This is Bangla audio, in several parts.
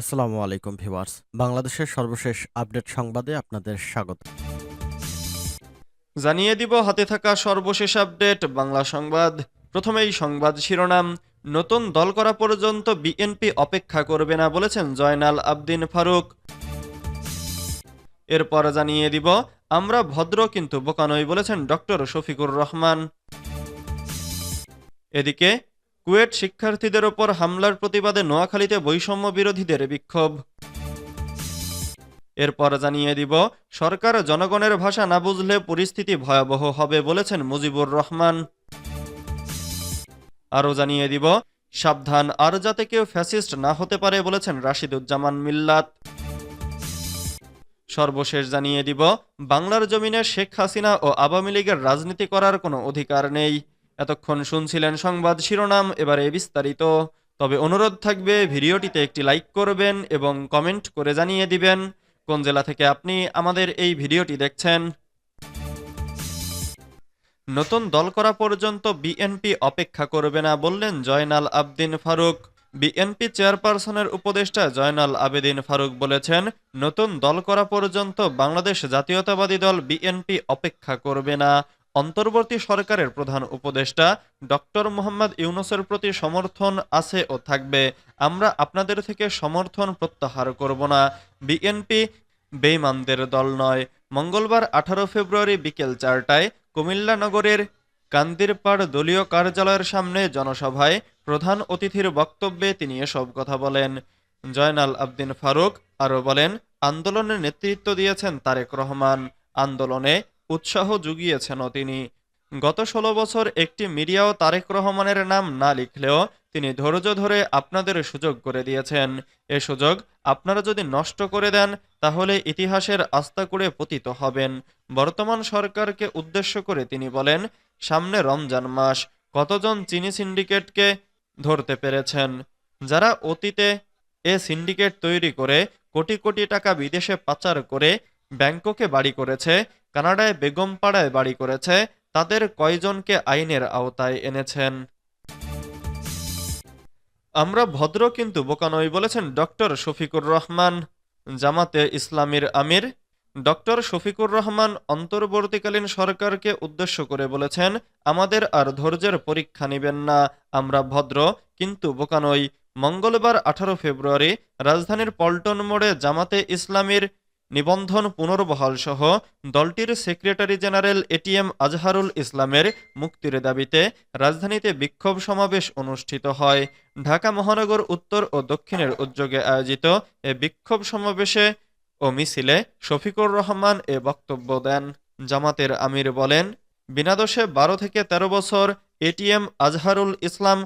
আসসালামু আলাইকুম ভিউয়ার্স। বাংলাদেশের সর্বশেষ আপডেট সংবাদে আপনাদের স্বাগত। জানিয়ে দিব, হাতে থাকা সর্বশেষ আপডেট, বাংলা সংবাদ। প্রথমেই সংবাদ শিরোনাম, নতুন দল করা পর্যন্ত বিএনপি অপেক্ষা করবে না বলেছেন জয়নাল আবদিন ফারুক। এরপর জানিয়ে দিব, আমরা ভদ্র কিন্তু বোকা নই বলেছেন ডক্টর শফিকুর রহমান। এদিকে কুয়েট শিক্ষার্থীদের ওপর হামলার প্রতিবাদে নোয়াখালীতে বৈষম্য বিরোধীদের বিক্ষোভ। এরপর জানিয়ে দিব, সরকার জনগণের ভাষা না বুঝলে পরিস্থিতি ভয়াবহ হবে বলেছেন মুজিবুর রহমান। আরও জানিয়ে দিব, সাবধান, আর যাতে কেউ ফ্যাসিস্ট না হতে পারে বলেছেন রাশিদুজ্জামান মিল্লাত। সর্বশেষ জানিয়ে দিব, বাংলার জমিনে শেখ হাসিনা ও আওয়ামী লীগের রাজনীতি করার কোনো অধিকার নেই। এতক্ষণ শুনছিলেন সংবাদ শিরোনাম, এবারে বিস্তারিত। তবে অনুরোধ থাকবে, ভিডিওটিতে একটি লাইক করবেন এবং কমেন্ট করে জানিয়ে দিবেন কোন জেলা থেকে আপনি আমাদের এই ভিডিওটি দেখছেন। নতুন দল করা পর্যন্ত বিএনপি অপেক্ষা করবে না বললেন জয়নাল আবদিন ফারুক। বিএনপি চেয়ারপারসনের উপদেষ্টা জয়নাল আবেদিন ফারুক বলেছেন, নতুন দল করা পর্যন্ত বাংলাদেশ জাতীয়তাবাদী দল বিএনপি অপেক্ষা করবে না। অন্তর্বর্তী সরকারের প্রধান উপদেষ্টা ডক্টর মোহাম্মদ ইউনুসের প্রতি সমর্থন আছে ও থাকবে। আমরা আপনাদের থেকে সমর্থন প্রত্যাহার করব না। বিএনপি বেইমানদের দল নয়। মঙ্গলবার আঠারো ফেব্রুয়ারি বিকেল চারটায় কুমিল্লা নগরের কান্দিরপাড় দলীয় কার্যালয়ের সামনে জনসভায় প্রধান অতিথির বক্তব্যে তিনি এসব কথা বলেন। জয়নাল আবদিন ফারুক আরও বলেন, আন্দোলনের নেতৃত্ব দিয়েছেন তারেক রহমান। আন্দোলনে উৎসাহ জুগিয়েছেনও তিনি। গত ষোলো বছর একটি মিডিয়াও তারেক রহমানের নাম না লিখলেও তিনি ধৈর্য ধরে আপনাদের সুযোগ করে দিয়েছেন। এ সুযোগ আপনারা যদি নষ্ট করে দেন, তাহলে ইতিহাসের আস্তাকুড়ে পতিত হবেন। বর্তমান সরকারকে উদ্দেশ্য করে তিনি বলেন, সামনে রমজান মাস, কতজন চিনি সিন্ডিকেটকে ধরতে পেরেছেন? যারা অতীতে এ সিন্ডিকেট তৈরি করে কোটি কোটি টাকা বিদেশে পাচার করে ব্যাংককে বাড়ি করেছে কানাডায় বেগমপাড়ায় বাড়ি করেছে, তাদের কয়জনকে আইনের আওতায় এনেছেন। আমরা ভদ্র কিন্তু বোকা নই বলেছেন ডক্টর শফিকুর রহমান, জামাতে ইসলামীর আমির। ডক্টর শফিকুর রহমান অন্তর্বর্তীকালীন সরকারকে উদ্দেশ্য করে বলেছেন, আমাদের আর ধৈর্যের পরীক্ষা নেবেন না, আমরা ভদ্র, কিন্তু বোকা নই। মঙ্গলবার আঠারো ফেব্রুয়ারি রাজধানীর পল্টন মোড়ে জামাতে ইসলামীর নিবন্ধন পুনর্বহাল সহ দলটির সেক্রেটারি জেনারেল এটিএম আজহারুল ইসলামের মুক্তির দাবিতে রাজধানীতে বিক্ষোভ সমাবেশ অনুষ্ঠিত হয়। ঢাকা মহানগর উত্তর ও দক্ষিণের উদ্যোগে আয়োজিত এ বিক্ষোভ সমাবেশে ও মিছিলে শফিকুর রহমান এ বক্তব্য দেন। জামাতের আমির বলেন বিনাদোষে বারো থেকে ১৩ বছর এটিএম আজহারুল ইসলাম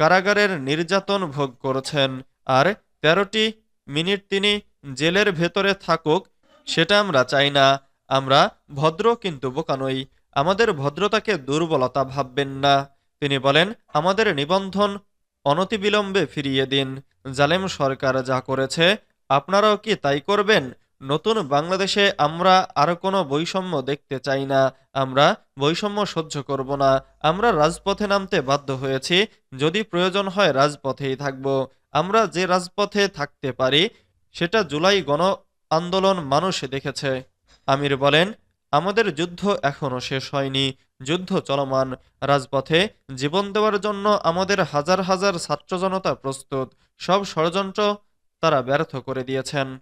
কারাগারের নির্যাতন ভোগ করেছেন। আর তেরোটি মিনিট তিনি জেলের ভেতরে থাকুক, সেটা আমরা চাই না। আমরা ভদ্র কিন্তু বোকা নই। আমাদের ভদ্রতাকে দুর্বলতা ভাববেন না। তিনি বলেন, আমাদের নিবন্ধন অনতিবিলম্বে ফিরিয়ে দিন। জালেম সরকার যা করেছে, আপনারাও কি তাই করবেন? নতুন বাংলাদেশে আমরা আর কোনো বৈষম্য দেখতে চাই না। আমরা বৈষম্য সহ্য করব না। আমরা রাজপথে নামতে বাধ্য হয়েছি। যদি প্রয়োজন হয় রাজপথেই থাকব। আমরা যে রাজপথে থাকতে পারি সেটা জুলাই গণ আন্দোলন মানুষ দেখেছে। আমির বলেন, আমাদের যুদ্ধ এখনও শেষ হয়নি। যুদ্ধ চলমান। রাজপথে জীবন দেওয়ার জন্য আমাদের হাজার হাজার ছাত্র জনতা প্রস্তুত। সব ষড়যন্ত্র তারা ব্যর্থ করে দিয়েছেন।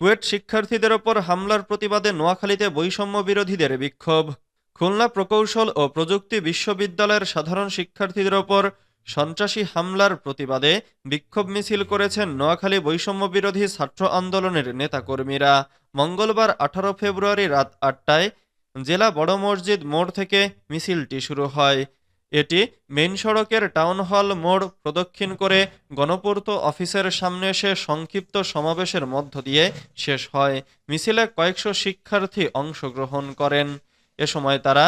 কুয়েট শিক্ষার্থীদের ওপর হামলার প্রতিবাদে নোয়াখালীতে বৈষম্য বিরোধীদের বিক্ষোভ। খুলনা প্রকৌশল ও প্রযুক্তি বিশ্ববিদ্যালয়ের সাধারণ শিক্ষার্থীদের ওপর সন্ত্রাসী হামলার প্রতিবাদে বিক্ষোভ মিছিল করেছেন নোয়াখালী বৈষম্য বিরোধী ছাত্র আন্দোলনের নেতাকর্মীরা। মঙ্গলবার আঠারো ফেব্রুয়ারি রাত আটটায় জেলা বড় মসজিদ মোড় থেকে মিছিলটি শুরু হয়। এটি মেন সড়কের টাউন হল মোড় প্রদক্ষিণ করে গণপূর্ত অফিসের সামনে এসে সংক্ষিপ্ত সমাবেশের মধ্য দিয়ে শেষ হয়। মিছিলে কয়েকশো শিক্ষার্থী অংশগ্রহণ করেন। এ সময় তারা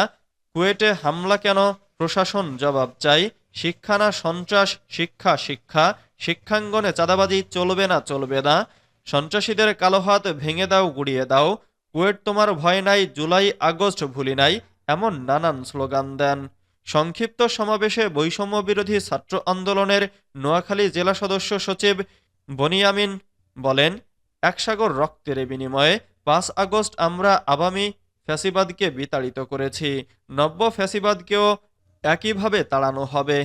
কুয়েটে হামলা কেন প্রশাসন জবাব চাই, শিক্ষা না সন্ত্রাস, শিক্ষা শিক্ষা। শিক্ষাঙ্গনে চাঁদাবাজি চলবে না চলবে না। সন্ত্রাসীদের কালো হাত ভেঙে দাও, গুড়িয়ে দাও। কুয়েট তোমার ভয় নাই, জুলাই, আগস্ট ভুলি নাই, এমন নানান স্লোগান দেন। সংক্ষিপ্ত সমাবেশে বৈষম্য বিরোধী ছাত্র আন্দোলনের নোয়াখালী জেলা সদস্য সচিব বনিয়ামিন বলেন একসাগর রক্তের বিনিময়ে পাঁচ আগস্ট আমরা আবামী ফ্যাসিবাদকে বিতাড়িত করেছি। নব্য ফ্যাসিবাদকেও একইভাবে তাড়ানো হবে।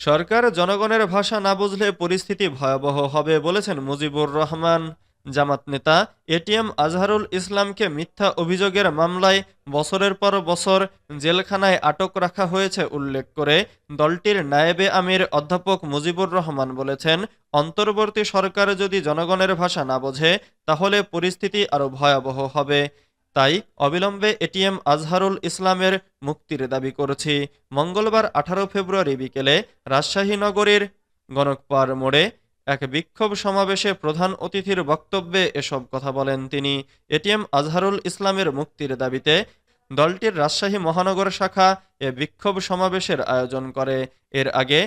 সরকার জনগণের ভাষা না বুঝলে পরিস্থিতি ভয়াবহ হবে বলেছেন মুজিবুর রহমান। জামাত নেতা এটিএম আজহারুল ইসলামকে মিথ্যা অভিযোগের মামলায় বছরের পর বছর জেলখানায় আটক রাখা হয়েছে উল্লেখ করে দলটির নায়েবে আমির অধ্যাপক মুজিবুর রহমান বলেছেন, অন্তর্বর্তী সরকার যদি জনগণের ভাষা না বোঝে, তাহলে পরিস্থিতি আরও ভয়াবহ হবে। তাই অবিলম্বে এটিএম আজহারুল ইসলামের মুক্তির দাবি করছি। মঙ্গলবার আঠারো ফেব্রুয়ারি বিকেলে রাজশাহী নগরীর গণকপাড় মোড়ে এক বিক্ষোভ সমাবেশে প্রধান অতিথির বক্তব্যে এসব কথা বলেন তিনি। এটিএম আজহারুল ইসলামের মুক্তির দাবিতে দলটির রাজশাহী মহানগর শাখা এ বিক্ষোভ সমাবেশের আয়োজন করে। এর আগে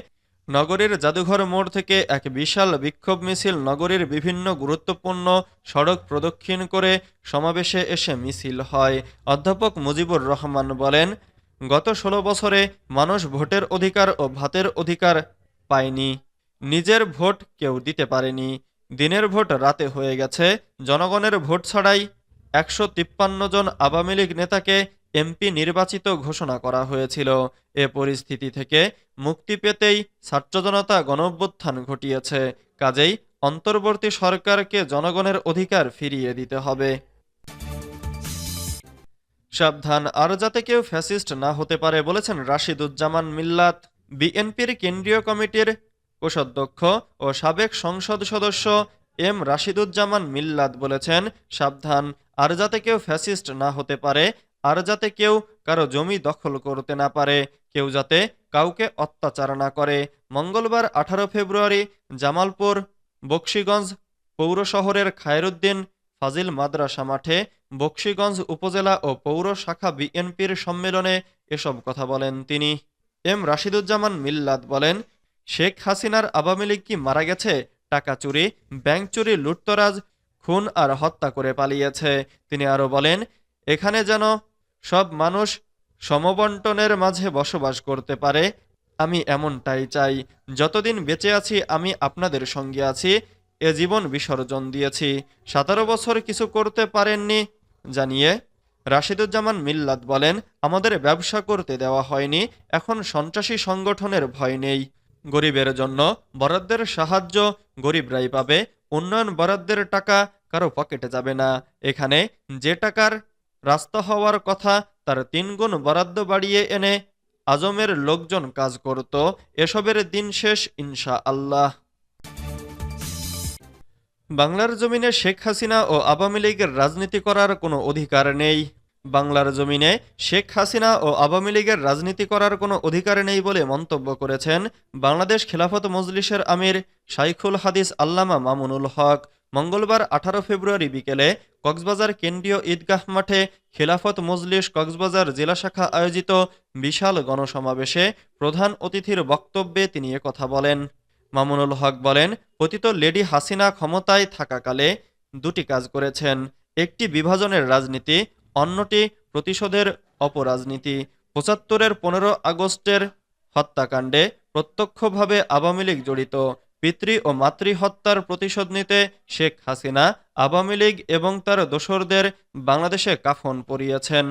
নগরীর জাদুঘর মোড় থেকে এক বিশাল বিক্ষোভ মিছিল নগরীর বিভিন্ন গুরুত্বপূর্ণ সড়ক প্রদক্ষিণ করে সমাবেশে এসে মিছিল হয়। অধ্যাপক মুজিবুর রহমান বলেন, গত ষোলো বছরে মানুষ ভোটের অধিকার ও ভাতের অধিকার পায়নি। নিজের ভোট কেউ দিতে পারেনি। দিনের ভোট রাতে হয়ে গেছে। জনগণের ভোট ছাড়াই একশো তিপ্পান্ন জন আওয়ামী লীগ নেতাকে এমপি নির্বাচিত ঘোষণা করা হয়েছিল। এ পরিস্থিতি থেকে মুক্তি পেতেই ছাত্র জনতা গণঅভ্যুত্থান ঘটিয়েছে। কাজেই অন্তর্বর্তী সরকারকে জনগণের অধিকার ফিরিয়ে দিতে হবে। সাবধান, আর যাতে কেউ ফ্যাসিস্ট না হতে পারে বলেছেন রাশিদুজ্জামান মিল্লাত। বিএনপির কেন্দ্রীয় কমিটির কোষাধ্যক্ষ ও সাবেক সংসদ সদস্য এম রাশিদুজ্জামান মিল্লাত বলেছেন, সাবধান, আর যাতে কেউ ফ্যাসিস্ট না হতে পারে আর যাতে কেউ কারও জমি দখল করতে না পারে, কেউ যাতে কাউকে অত্যাচার না করে। মঙ্গলবার আঠারো ফেব্রুয়ারি জামালপুর, বক্সিগঞ্জ পৌর শহরের খায়রুদ্দিন ফাজিল মাদ্রাসা মাঠে বক্সিগঞ্জ উপজেলা ও পৌর শাখা বিএনপির সম্মেলনে এসব কথা বলেন তিনি। এম রাশিদুজ্জামান মিল্লাত বলেন, শেখ হাসিনার আওয়ামী লীগ কি মারা গেছে? টাকা চুরি, ব্যাংক চুরি, লুটতরাজ, খুন আর হত্যা করে পালিয়েছে। তিনি আরও বলেন, এখানে যেন সব মানুষ সমবন্টনের মাঝে বসবাস করতে পারে, আমি এমনটাই চাই। যতদিন বেঁচে আছি, আমি আপনাদের সঙ্গে আছি। এ জীবন বিসর্জন দিয়েছি। সতেরো বছর কিছু করতে পারেননি, জানিয়ে রাশিদুজ্জামান মিল্লাত বলেন, আমাদের ব্যবসা করতে দেওয়া হয়নি, এখন সন্ত্রাসী সংগঠনের ভয় নেই। গরিবের জন্য বরাদ্দের সাহায্য গরিবরাই পাবে, উন্নয়ন বরাদ্দের টাকা কারও পকেটে যাবে না। এখানে যে টাকার রাস্তা হওয়ার কথা তার তিনগুণ বরাদ্দ বাড়িয়ে এনে আজমের লোকজন কাজ করত। এসবের দিন শেষ ইনশা আল্লাহ বাংলার জমিনে শেখ হাসিনা ও আওয়ামী লীগের রাজনীতি করার কোনো অধিকার নেই। বাংলার জমিনে শেখ হাসিনা ও আওয়ামী লীগের রাজনীতি করার কোনো অধিকার নেই বলে মন্তব্য করেছেন বাংলাদেশ খেলাফত মজলিসের আমির শাইখুল হাদিস আল্লামা মামুনুল হক। মঙ্গলবার আঠারো ফেব্রুয়ারি বিকেলে কক্সবাজার কেন্দ্রীয় ঈদগাহ মাঠে খেলাফত মজলিস কক্সবাজার জেলা শাখা আয়োজিত বিশাল গণসমাবেশে প্রধান অতিথির বক্তব্যে তিনি কথা বলেন। মামুনুল হক বলেন, পতিত লেডি হাসিনা ক্ষমতায় থাকাকালে দুটি কাজ করেছেন। একটি বিভাজনের রাজনীতি, অন্যটি প্রতিশোধের অপরাজনীতি। পঁচাত্তরের পনেরো আগস্টের হত্যাকাণ্ডে প্রত্যক্ষভাবে আওয়ামী লীগ জড়িত। পিতৃ ও মাতৃহত্যার প্রতিশোধ নিতে শেখ হাসিনা, আওয়ামী লীগ এবং তার দোসরদের বাংলাদেশে কাফন পরিয়েছেন।